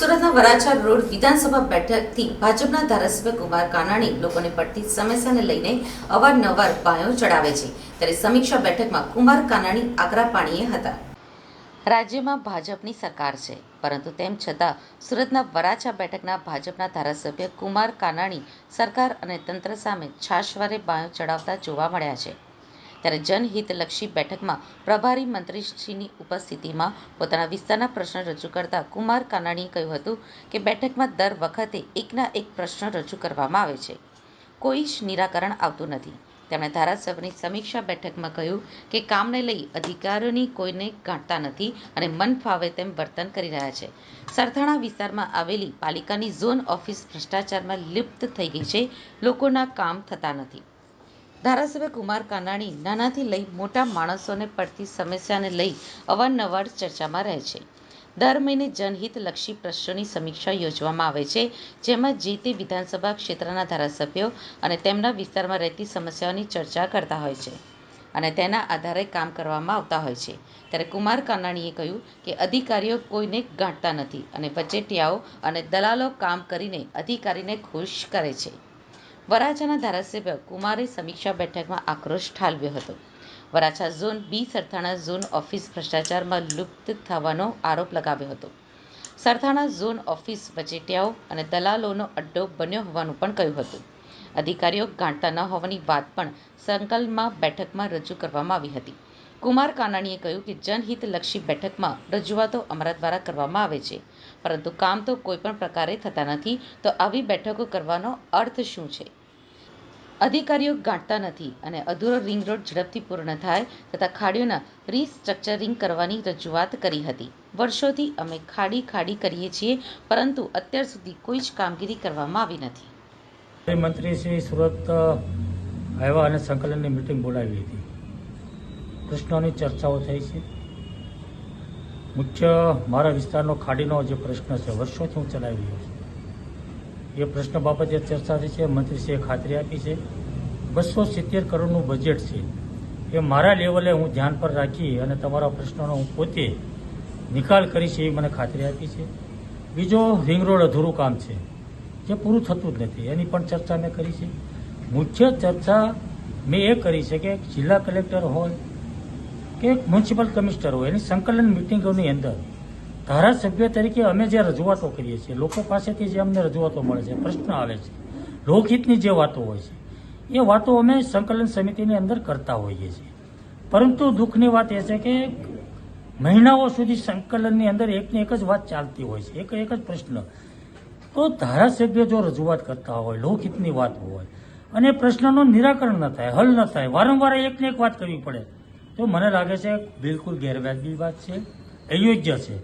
Varachha road વિધાનસભા બેઠકથી ભાજપના ધારાસભ્ય કુમાર કાનાણી લોકોને પડતી સમસ્યાને લઈને અવારનવાર પાયો ચડાવે છે. ત્યારે સમીક્ષા બેઠકમાં કુમાર કાનાણી આકરા પાણીએ હતા. રાજ્યમાં ભાજપની સરકાર છે, પરંતુ તેમ છતાં સુરતના વરાછા બેઠકના ભાજપના ધારાસભ્ય કુમાર કાનાણી સરકાર અને તંત્ર સામે છાશવારે બાયો ચડાવતા જોવા મળ્યા છે. ત્યારે જનહિતલક્ષી બેઠકમાં પ્રભારી મંત્રીશ્રીની ઉપસ્થિતિમાં પોતાના વિસ્તારના પ્રશ્ન રજૂ કરતા કુમાર કાનાણીએ કહ્યું હતું કે બેઠકમાં દર વખતે એકના એક પ્રશ્ન રજૂ કરવામાં આવે છે. કોઈ જ નિરાકરણ આવતું નથી. તેમણે ધારાસભ્યની સમીક્ષા બેઠકમાં કહ્યું કે કામને લઈ અધિકારીઓની કોઈને ગાંઠતા નથી અને મન ફાવે તેમ વર્તન કરી રહ્યા છે. સરથાણા વિસ્તારમાં આવેલી પાલિકાની ઝોન ઓફિસ ભ્રષ્ટાચારમાં લિપ્ત થઈ ગઈ છે. લોકોના કામ થતા નથી. ધારાસભ્ય કુમાર કાનાણી નાનાથી લઈ મોટા માણસોને પડતી સમસ્યાને લઈ અવારનવાર ચર્ચામાં રહે છે. દર મહિને જનહિતલક્ષી પ્રશ્નોની સમીક્ષા યોજવામાં આવે છે, જેમાં જે તે વિધાનસભા ક્ષેત્રના ધારાસભ્યો અને તેમના વિસ્તારમાં રહેતી સમસ્યાઓની ચર્ચા કરતા હોય છે અને તેના આધારે કામ કરવામાં આવતા હોય છે. ત્યારે કુમાર કાનાણીએ કહ્યું કે અધિકારીઓ કોઈને ગાંઠતા નથી અને વચેટિયાઓ અને દલાલો કામ કરીને અધિકારીને ખુશ કરે છે. વરાછાના ધારાસભ્ય કુમારે સમીક્ષા બેઠકમાં આક્રોશ ઠાલવ્યો હતો. Varachha zone B Sarthana zone office ભ્રષ્ટાચારમાં લુપ્ત થવાનો આરોપ લગાવ્યો હતો. સરથાણા ઝોન ઓફિસ વચેટિયાઓ અને દલાલોનો અડ્ડો બન્યો હોવાનું પણ કહ્યું હતું. અધિકારીઓ ગાંઠતા ન હોવાની વાત પણ સંકલનમાં બેઠકમાં રજૂ કરવામાં આવી હતી. કુમાર કાનાણીએ કહ્યું કે જનહિતલક્ષી બેઠકમાં રજૂઆતો અમારા દ્વારા કરવામાં આવે છે. પરંતુ કામ તો કોઈ પણ પ્રકારે થતા નથી, તો આવી બેઠકો કરવાનો અર્થ શું છે? અધિકારીઓ ગાંઠતા નથી અને અધૂરો રિંગ રોડ ઝડપથી પૂર્ણ થાય તથા ખાડીઓના રીસ્ટ્રક્ચરિંગ કરવાની રજૂઆત કરી હતી. વર્ષોથી અમે ખાડી ખાડી કરીએ છીએ, પરંતુ અત્યાર સુધી કોઈ જ કામગીરી કરવામાં આવી નથી. મંત્રી શ્રી સુરત આવ્યા અને સંકલનની મિટિંગ બોલાવી હતી. પ્રશ્નોની ચર્ચાઓ થઈ છે. મુખ્ય, મારા વિસ્તારનો ખાડીનો જે પ્રશ્ન છે, વર્ષોથી હું ચલાવી રહ્યો છું. એ પ્રશ્ન બાબતે ચર્ચા થઈ છે, મંત્રીશ્રીએ ખાતરી આપી છે. બસો સિત્તેર કરોડનું બજેટ છે. એ મારા લેવલે હું ધ્યાન પર રાખી અને તમારા પ્રશ્નોનો હું પોતે નિકાલ કરીશ એવી મને ખાતરી આપી છે. બીજો રિંગ રોડ અધૂરું કામ છે. જે પૂરું થતું જ નથી. એની પણ ચર્ચા મેં કરી છે. મુખ્ય ચર્ચા મેં એ કરી છે કે જિલ્લા કલેક્ટર હોય કે મ્યુનિસિપલ કમિશનર હોય, એની સંકલન મિટિંગોની અંદર ધારાસભ્ય તરીકે અમે જે રજૂઆતો કરીએ છીએ, લોકો પાસેથી જે અમને રજૂઆતો મળે છે, પ્રશ્ન આવે છે, લોકહિતની જે વાતો હોય છે, એ વાતો અમે સંકલન સમિતિની અંદર કરતા હોઈએ છીએ. પરંતુ દુઃખની વાત એ છે કે મહિનાઓ સુધી સંકલનની અંદર એકને એક જ વાત ચાલતી હોય છે, એક એક જ પ્રશ્ન. તો ધારાસભ્ય જો રજૂઆત કરતા હોય, લોકહિતની વાત હોય, અને પ્રશ્નનું નિરાકરણ ન થાય, હલ ન થાય, વારંવાર એકને એક વાત કરવી પડે, તો મને લાગે છે બિલકુલ ગેરવાજબી વાત છે, અયોગ્ય છે.